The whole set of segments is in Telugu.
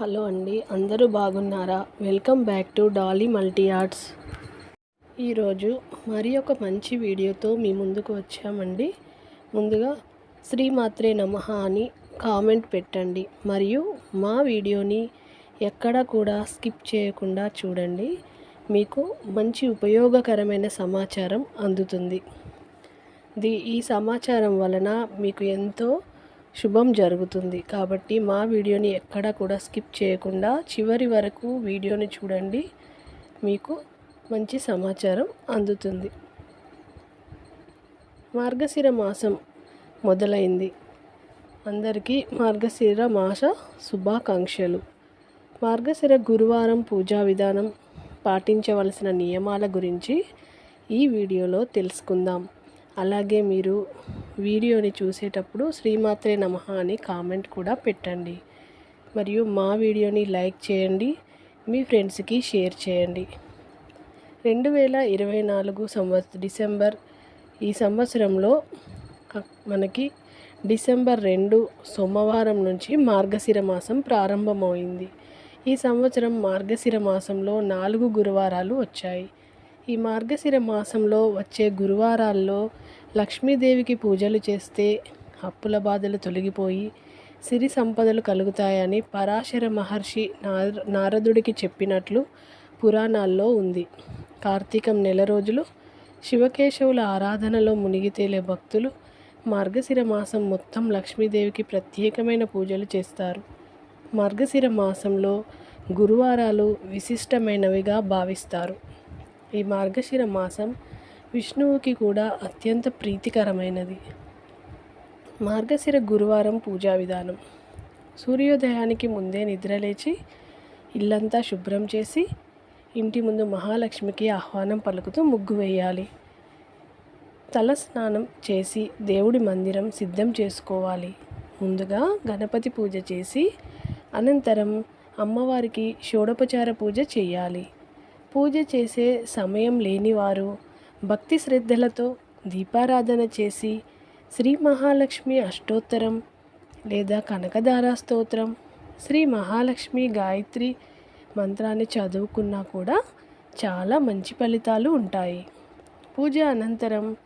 హలో అండి. అందరూ బాగున్నారా? Welcome back to Dolly multi arts ఈరోజు మరి ఒక మంచి వీడియోతో మీ ముందుకు వచ్చామండి. ముందుగా శ్రీమాత్రే నమ అని కామెంట్ పెట్టండి. మరియు మా వీడియోని ఎక్కడ కూడా స్కిప్ చేయకుండా చూడండి. మీకు మంచి ఉపయోగకరమైన సమాచారం అందుతుంది. ది ఈ సమాచారం వలన మీకు ఎంతో శుభం జరుగుతుంది. కాబట్టి మా వీడియోని ఎక్కడ కూడా స్కిప్ చేయకుండా చివరి వరకు వీడియోని చూడండి. మీకు మంచి సమాచారం అందుతుంది. మార్గశిర మాసం మొదలైంది. అందరికీ మార్గశిర మాస శుభాకాంక్షలు. మార్గశిర గురువారం పూజా విధానం పాటించవలసిన నియమాల గురించి ఈ వీడియోలో తెలుసుకుందాం. అలాగే మీరు వీడియోని చూసేటప్పుడు శ్రీమాత్రే నమః అని కామెంట్ కూడా పెట్టండి. మరియు మా వీడియోని లైక్ చేయండి మీ ఫ్రెండ్స్కి షేర్ చేయండి. రెండు వేల ఇరవై నాలుగు సంవత్సర డిసెంబర్ ఈ సంవత్సరంలో మనకి డిసెంబర్ రెండు సోమవారం నుంచి మార్గశిర మాసం ప్రారంభమైంది ఈ సంవత్సరం మార్గశిర మాసంలో నాలుగు గురువారాలు వచ్చాయి. ఈ మార్గశిర మాసంలో వచ్చే గురువారాల్లో లక్ష్మీదేవికి పూజలు చేస్తే అప్పుల బాధలు తొలగిపోయి సిరి సంపదలు కలుగుతాయని పరాశర మహర్షి నారదుడికి చెప్పినట్లు పురాణాల్లో ఉంది. కార్తీకం నెల రోజులు శివకేశవుల ఆరాధనలో మునిగి తేలే భక్తులు మార్గశిర మాసం మొత్తం లక్ష్మీదేవికి ప్రత్యేకమైన పూజలు చేస్తారు. మార్గశిర మాసంలో గురువారాలు విశిష్టమైనవిగా భావిస్తారు. ఈ మార్గశిర మాసం విష్ణువుకి కూడా అత్యంత ప్రీతికరమైనది. మార్గశిర గురువారం పూజా విధానం. సూర్యోదయానికి ముందే నిద్రలేచి ఇల్లంతా శుభ్రం చేసి ఇంటి ముందు మహాలక్ష్మికి ఆహ్వానం పలుకుతూ ముగ్గు వేయాలి. తల స్నానం చేసి దేవుడి మందిరం సిద్ధం చేసుకోవాలి. ముందుగా గణపతి పూజ చేసి అనంతరం అమ్మవారికి షోడోపచార పూజ చేయాలి. పూజ చేసే సమయం లేనివారు భక్తి శ్రద్ధలతో దీపారాధన చేసి శ్రీ మహాలక్ష్మి అష్టోత్తరం లేదా కనకదార స్తోత్రం శ్రీ మహాలక్ష్మి గాయత్రి మంత్రాన్ని చదువుకున్నా కూడా చాలా మంచి ఫలితాలు ఉంటాయి. పూజ అనంతరం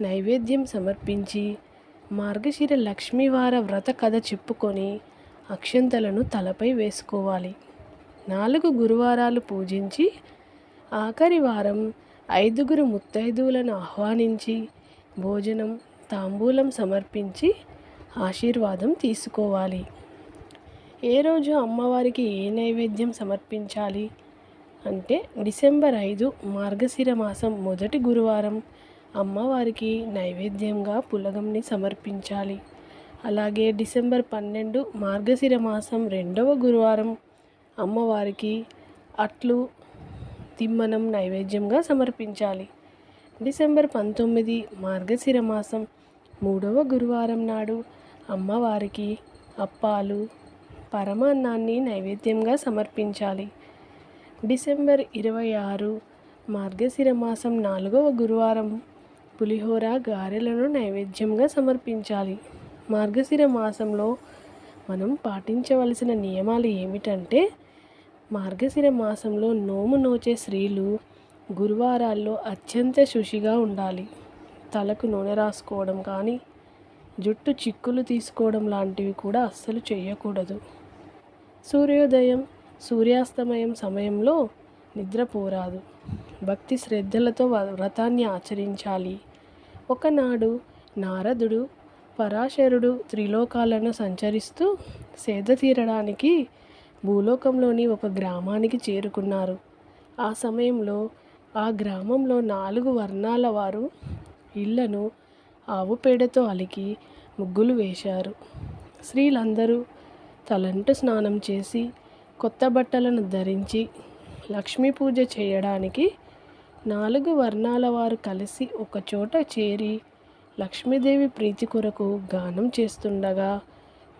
నైవేద్యం సమర్పించి మార్గశిర లక్ష్మీవార వ్రత కథ చెప్పుకొని అక్షంతలను తలపై వేసుకోవాలి. నాలుగు గురువారాలు పూజించి ఆఖరి వారం ఐదుగురు ముత్తైదువులను ఆహ్వానించి భోజనం తాంబూలం సమర్పించి ఆశీర్వాదం తీసుకోవాలి. ఏ రోజు అమ్మవారికి ఏ నైవేద్యం సమర్పించాలి అంటే డిసెంబర్ ఐదు మార్గశిర మాసం మొదటి గురువారం అమ్మవారికి నైవేద్యంగా పులగంని సమర్పించాలి. అలాగే డిసెంబర్ పన్నెండు మార్గశిర మాసం రెండవ గురువారం అమ్మవారికి అట్లు తిమ్మనం నైవేద్యంగా సమర్పించాలి. డిసెంబర్ పంతొమ్మిది మార్గశిర మాసం మూడవ గురువారం నాడు అమ్మవారికి అప్పాలు పరమాన్నాన్ని నైవేద్యంగా సమర్పించాలి. డిసెంబర్ ఇరవై ఆరు మార్గశిర మాసం నాలుగవ గురువారం పులిహోర గారెలను నైవేద్యంగా సమర్పించాలి. మార్గశిర మాసంలో మనం పాటించవలసిన నియమాలు ఏమిటంటే మార్గశిర మాసంలో నోము నోచే స్త్రీలు గురువారాల్లో అత్యంత శుచిగా ఉండాలి. తలకు నూనె రాసుకోవడం కానీ జుట్టు చిక్కులు తీసుకోవడం లాంటివి కూడా అస్సలు చేయకూడదు. సూర్యోదయం సూర్యాస్తమయం సమయంలో నిద్రపోరాదు భక్తి శ్రద్ధలతో వ్రతాన్ని ఆచరించాలి. ఒకనాడు నారదుడు పరాశరుడు త్రిలోకాలను సంచరిస్తూ సేద తీరడానికి భూలోకంలోని ఒక గ్రామానికి చేరుకున్నారు. ఆ సమయంలో ఆ గ్రామంలో నాలుగు వర్ణాల వారు ఇళ్ళను ఆవు పేడతో అలికి ముగ్గులు వేశారు. స్త్రీలందరూ తలంటు స్నానం చేసి కొత్త బట్టలను ధరించి లక్ష్మీ పూజ చేయడానికి నాలుగు వర్ణాల వారు కలిసి ఒకచోట చేరి లక్ష్మీదేవి ప్రీతి కొరకు గానం చేస్తుండగా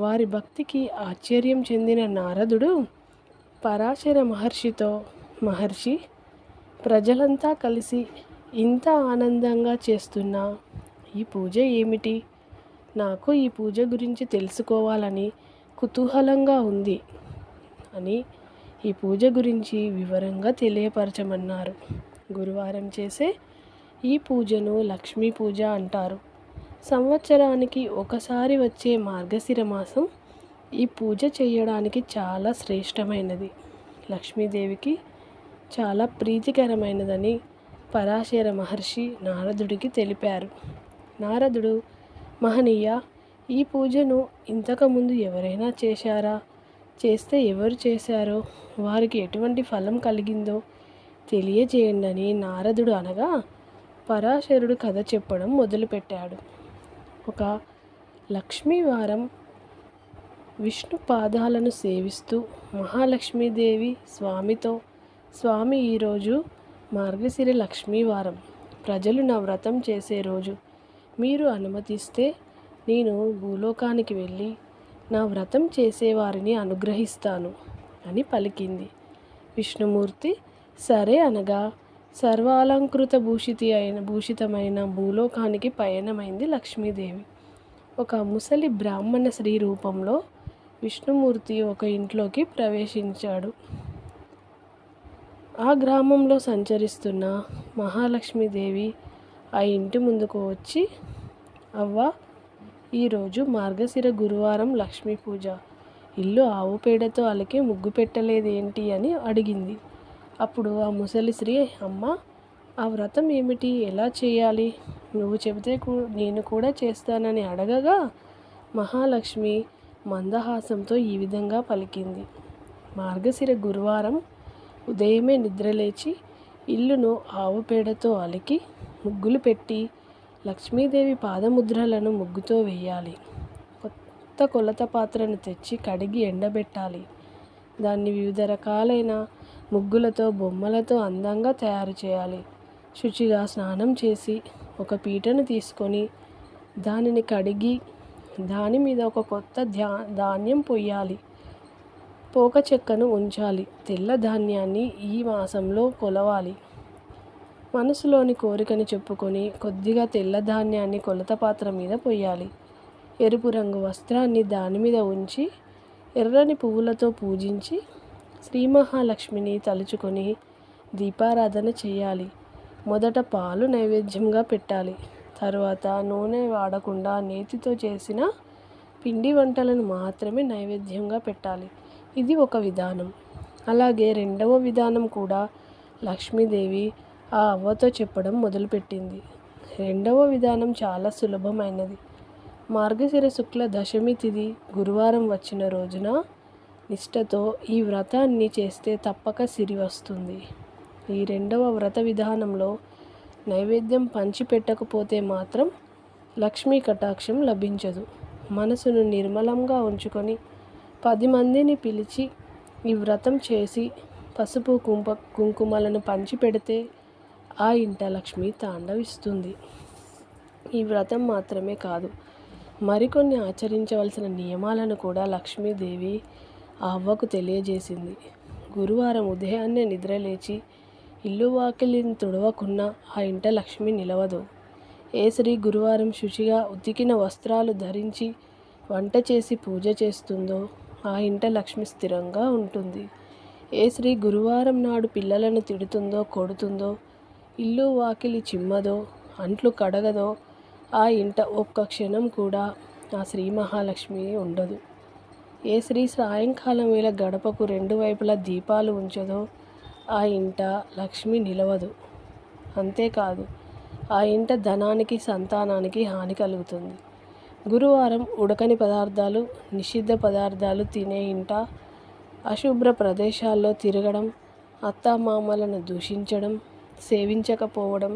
వారి భక్తికి ఆశ్చర్యం చెందిన నారదుడు పరాశర మహర్షితో మహర్షి ప్రజలంతా కలిసి ఇంత ఆనందంగా చేస్తున్న ఈ పూజ ఏమిటి? నాకు ఈ పూజ గురించి తెలుసుకోవాలని కుతూహలంగా ఉంది అని ఈ పూజ గురించి వివరంగా తెలియపరచమన్నారు. గురువారం చేసే ఈ పూజను లక్ష్మీ పూజ అంటారు. సంవత్సరానికి ఒకసారి వచ్చే మార్గశిర మాసం ఈ పూజ చేయడానికి చాలా శ్రేష్టమైనది. లక్ష్మీదేవికి చాలా ప్రీతికరమైనదని పరాశర మహర్షి నారదుడికి తెలిపారు. నారదుడు మహనీయ ఈ పూజను ఇంతకుముందు ఎవరైనా చేశారా? చేస్తే ఎవరు చేశారో? వారికి ఎటువంటి ఫలం కలిగిందో తెలియజేయండి అని నారదుడు అనగా పరాశరుడు కథ చెప్పడం మొదలుపెట్టాడు. ఒక లక్ష్మీవారం విష్ణు పాదాలను సేవిస్తూ మహాలక్ష్మీదేవి స్వామితో స్వామి ఈరోజు మార్గశిర లక్ష్మీవారం. ప్రజలు నా వ్రతం చేసే రోజు. మీరు అనుమతిస్తే నేను భూలోకానికి వెళ్ళి నా వ్రతం చేసేవారిని అనుగ్రహిస్తాను అని పలికింది విష్ణుమూర్తి. సరే అనగా సర్వాలంకృత భూషితి అయిన భూషితమైన భూలోకానికి పయనమైంది లక్ష్మీదేవి. ఒక ముసలి బ్రాహ్మణ స్త్రీ రూపంలో విష్ణుమూర్తి ఒక ఇంట్లోకి ప్రవేశించాడు. ఆ గ్రామంలో సంచరిస్తున్న మహాలక్ష్మీదేవి ఆ ఇంటి ముందుకు వచ్చి అవ్వ ఈరోజు మార్గశిర గురువారం లక్ష్మీ పూజ. ఇల్లు ఆవు పేడతో అలికి ముగ్గు పెట్టలేదేంటి? అని అడిగింది. అప్పుడు ఆ ముసలి స్త్రీ అమ్మ ఆ వ్రతం ఏమిటి? ఎలా చేయాలి? నువ్వు చెబితే నేను కూడా చేస్తానని అడగగా మహాలక్ష్మి మందహాసంతో ఈ విధంగా పలికింది. మార్గశిర గురువారం ఉదయమే నిద్రలేచి ఇల్లును ఆవు పేడతో అలికి ముగ్గులు పెట్టి లక్ష్మీదేవి పాదముద్రలను ముగ్గుతో వేయాలి. కొత్త కొలత పాత్రను తెచ్చి కడిగి ఎండబెట్టాలి. దాన్ని వివిధ రకాలైన ముగ్గులతో బొమ్మలతో అందంగా తయారు చేయాలి. శుచిగా స్నానం చేసి ఒక పీటను తీసుకొని దానిని కడిగి దాని మీద ఒక కొత్త ధ్యా ధాన్యం పొయ్యాలి. పోక చెక్కను ఉంచాలి. తెల్ల ధాన్యాన్ని ఈ మాసంలో కొలవాలి. మనసులోని కోరికని చెప్పుకొని కొద్దిగా తెల్ల ధాన్యాన్ని కొలత పాత్ర మీద పొయ్యాలి. ఎరుపు రంగు వస్త్రాన్ని దాని మీద ఉంచి ఎర్రని పువ్వులతో పూజించి శ్రీ మహాలక్ష్మిని తలుచుకొని దీపారాధన చేయాలి. మొదట పాలు నైవేద్యంగా పెట్టాలి. తరువాత నూనె వాడకుండా నేతితో చేసిన పిండి వంటలను మాత్రమే నైవేద్యంగా పెట్టాలి. ఇది ఒక విధానం. అలాగే రెండవ విధానం కూడా లక్ష్మీదేవి ఆ అవ్వతో చెప్పడం మొదలుపెట్టింది. రెండవ విధానం చాలా సులభమైనది. మార్గశిర శుక్ల దశమి తిది గురువారం వచ్చిన రోజున నిష్టతో ఈ వ్రతాన్ని చేస్తే తప్పక సిరి వస్తుంది. ఈ రెండవ వ్రత విధానంలో నైవేద్యం పంచిపెట్టకపోతే మాత్రం లక్ష్మీ కటాక్షం లభించదు. మనసును నిర్మలంగా ఉంచుకొని పది మందిని పిలిచి ఈ వ్రతం చేసి పసుపు కుంప కుంకుమలను పంచిపెడితే ఆ ఇంట లక్ష్మి తాండవిస్తుంది. ఈ వ్రతం మాత్రమే కాదు మరికొన్ని ఆచరించవలసిన నియమాలను కూడా లక్ష్మీదేవి ఆ అవ్వకు తెలియజేసింది. గురువారం ఉదయాన్నే నిద్రలేచి ఇల్లు వాకిలిని తుడవకున్నా ఆ ఇంట లక్ష్మి నిలవదు. ఏ శ్రీ గురువారం శుచిగా ఉతికిన వస్త్రాలు ధరించి వంట చేసి పూజ చేస్తుందో ఆ ఇంట లక్ష్మి స్థిరంగా ఉంటుంది. ఏ స్త్రీ గురువారం నాడు పిల్లలను తిడుతుందో కొడుతుందో ఇల్లు వాకిలి చిమ్మదో అంట్లు కడగదో ఆ ఇంట ఒక్క క్షణం కూడా ఆ శ్రీ మహాలక్ష్మి ఉండదు. ఏ స్త్రీ సాయంకాలం వేళ గడపకు రెండు వైపులా దీపాలు ఉంచదో ఆ ఇంట లక్ష్మి నిలవదు. అంతేకాదు ఆ ఇంట ధనానికి సంతానానికి హాని కలుగుతుంది. గురువారం ఉడకని పదార్థాలు నిషిద్ధ పదార్థాలు తినే ఇంట అశుభ్ర ప్రదేశాల్లో తిరగడం అత్తామామలను దూషించడం సేవించకపోవడం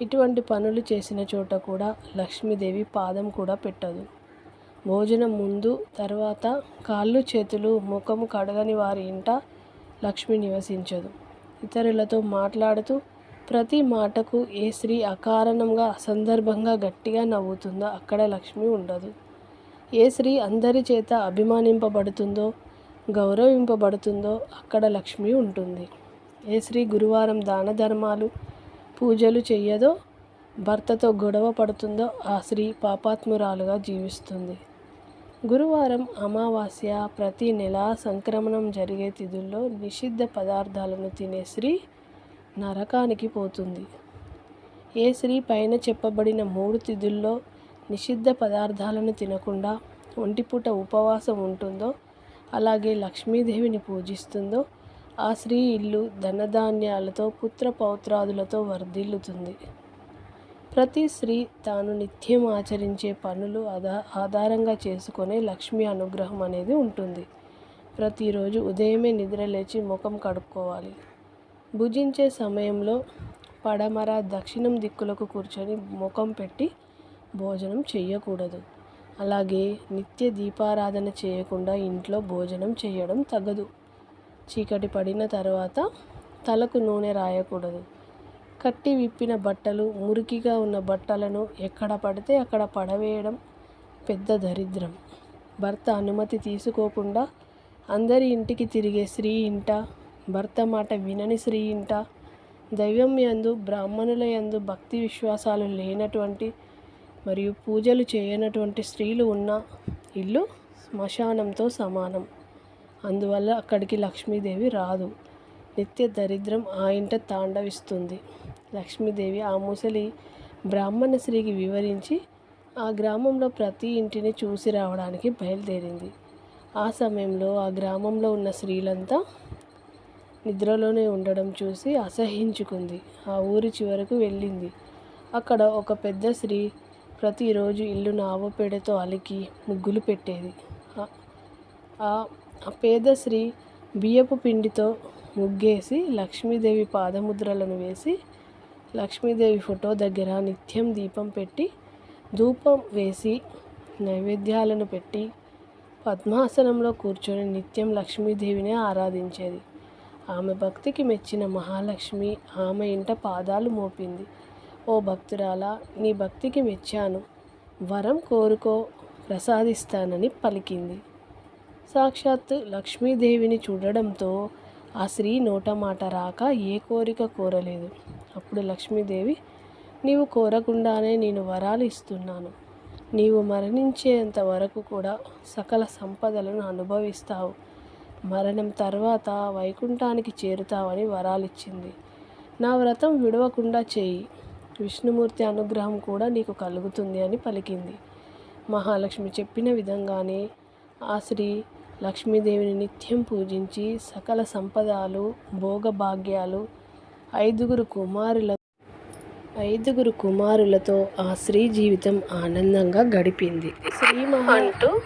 ఇటువంటి పనులు చేసిన చోట కూడా లక్ష్మీదేవి పాదం కూడా పెట్టదు. భోజనం ముందు తర్వాత కాళ్ళు చేతులు ముఖము కడగని వారి ఇంట లక్ష్మి నివసించదు. ఇతరులతో మాట్లాడుతూ ప్రతి మాటకు ఏ స్త్రీ అకారణంగా అసందర్భంగా గట్టిగా నవ్వుతుందో అక్కడ లక్ష్మి ఉండదు. ఏ స్త్రీ అందరి చేత అభిమానింపబడుతుందో గౌరవింపబడుతుందో అక్కడ లక్ష్మి ఉంటుంది. ఏ స్త్రీ గురువారం దాన ధర్మాలు పూజలు చెయ్యదో భర్తతో గొడవ పడుతుందో ఆ స్త్రీ పాపాత్మురాలుగా జీవిస్తుంది. గురువారం అమావాస్య ప్రతి నెల సంక్రమణం జరిగే తిథుల్లో నిషిద్ధ పదార్థాలను తినే స్త్రీ నరకానికి పోతుంది. ఏ స్త్రీ పైన చెప్పబడిన మూడు తిథుల్లో నిషిద్ధ పదార్థాలను తినకుండా ఒంటిపూట ఉపవాసం ఉంటుందో అలాగే లక్ష్మీదేవిని పూజిస్తుందో ఆ స్త్రీ ఇల్లు ధనధాన్యాలతో పుత్ర పౌత్రాదులతో వర్ధిల్లుతుంది. ప్రతి స్త్రీ తాను నిత్యం ఆచరించే పనులు ఆధార ఆధారంగా చేసుకునే లక్ష్మీ అనుగ్రహం అనేది ఉంటుంది. ప్రతిరోజు ఉదయమే నిద్రలేచి ముఖం కడుక్కోవాలి. భుజించే సమయంలో పడమర దక్షిణం దిక్కులకు కూర్చొని ముఖం పెట్టి భోజనం చేయకూడదు అలాగే నిత్య దీపారాధన చేయకుండా ఇంట్లో భోజనం చేయడం తగదు. చీకటి పడిన తర్వాత తలకు నూనె రాయకూడదు. కట్టి విప్పిన బట్టలు మురికిగా ఉన్న బట్టలను ఎక్కడ పడితే అక్కడ పడవేయడం పెద్ద దరిద్రం. భర్త అనుమతి తీసుకోకుండా అందరి ఇంటికి తిరిగే స్త్రీ ఇంట భర్త మాట వినని స్త్రీ ఇంట దైవం యందు బ్రాహ్మణుల యందు భక్తి విశ్వాసాలు లేనటువంటి మరియు పూజలు చేయనటువంటి స్త్రీలు ఉన్న ఇల్లు శ్మశానంతో సమానం. అందువల్ల అక్కడికి లక్ష్మీదేవి రాదు. నిత్య దరిద్రం ఆ ఇంట తాండవిస్తుంది. లక్ష్మీదేవి ఆ ముసలి బ్రాహ్మణ స్త్రీకి వివరించి ఆ గ్రామంలో ప్రతి ఇంటిని చూసి రావడానికి బయలుదేరింది. ఆ సమయంలో ఆ గ్రామంలో ఉన్న స్త్రీలంతా నిద్రలోనే ఉండడం చూసి అసహించుకుంది ఆ ఊరి చివరకు వెళ్ళింది. అక్కడ ఒక పెద్ద స్త్రీ ప్రతిరోజు ఇల్లును ఆవపేడతో అలికి ముగ్గులు పెట్టేది. ఆ పేద స్త్రీ బియ్యపు పిండితో ముగ్గేసి లక్ష్మీదేవి పాదముద్రలను వేసి లక్ష్మీదేవి ఫోటో దగ్గర నిత్యం దీపం పెట్టి ధూపం వేసి నైవేద్యాలను పెట్టి పద్మాసనంలో కూర్చొని నిత్యం లక్ష్మీదేవిని ఆరాధించేది. ఆమె భక్తికి మెచ్చిన మహాలక్ష్మి ఆమె ఇంట పాదాలు మోపింది. ఓ భక్తురాలా నీ భక్తికి మెచ్చాను. వరం కోరుకో ప్రసాదిస్తానని పలికింది. సాక్షాత్తు లక్ష్మీదేవిని చూడడంతో ఆ స్త్రీ నోట మాట రాక ఏ కోరిక కోరలేదు. అప్పుడు లక్ష్మీదేవి నీవు కోరకుండానే నేను వరాలు ఇస్తున్నాను. నీవు మరణించేంత వరకు కూడా సకల సంపదలను అనుభవిస్తావు. మరణం తర్వాత వైకుంఠానికి చేరుతావని వరాలిచ్చింది. నా వ్రతం విడవకుండా చేయి. విష్ణుమూర్తి అనుగ్రహం కూడా నీకు కలుగుతుంది అని పలికింది. మహాలక్ష్మి చెప్పిన విధంగానే ఆ శ్రీ లక్ష్మీదేవిని నిత్యం పూజించి సకల సంపదాలు భోగభాగ్యాలు ఐదుగురు కుమారుల ఐదుగురు కుమారులతో ఆ స్త్రీ జీవితం ఆనందంగా గడిపింది. శ్రీ అంటూ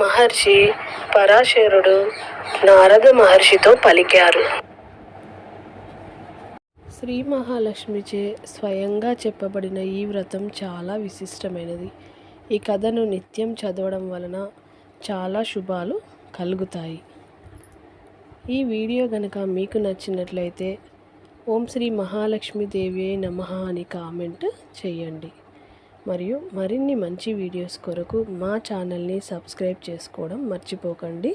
మహర్షి పరాశరుడు నారద మహర్షితో పలికారు. శ్రీ మహాలక్ష్మిచే స్వయంగా చెప్పబడిన ఈ వ్రతం చాలా విశిష్టమైనది. ఈ కథను నిత్యం చదవడం వలన చాలా శుభాలు కలుగుతాయి. ఈ వీడియో కనుక మీకు నచ్చినట్లయితే ఓం శ్రీ మహాలక్ష్మీదేవి నమ అని కామెంట్ చేయండి. మరియు మరిన్ని మంచి వీడియోస్ కొరకు మా ఛానల్ని సబ్స్క్రైబ్ చేసుకోవడం మర్చిపోకండి.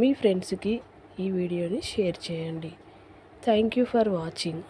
మీ ఫ్రెండ్స్కి ఈ వీడియోని షేర్ చేయండి. Thank you for watching.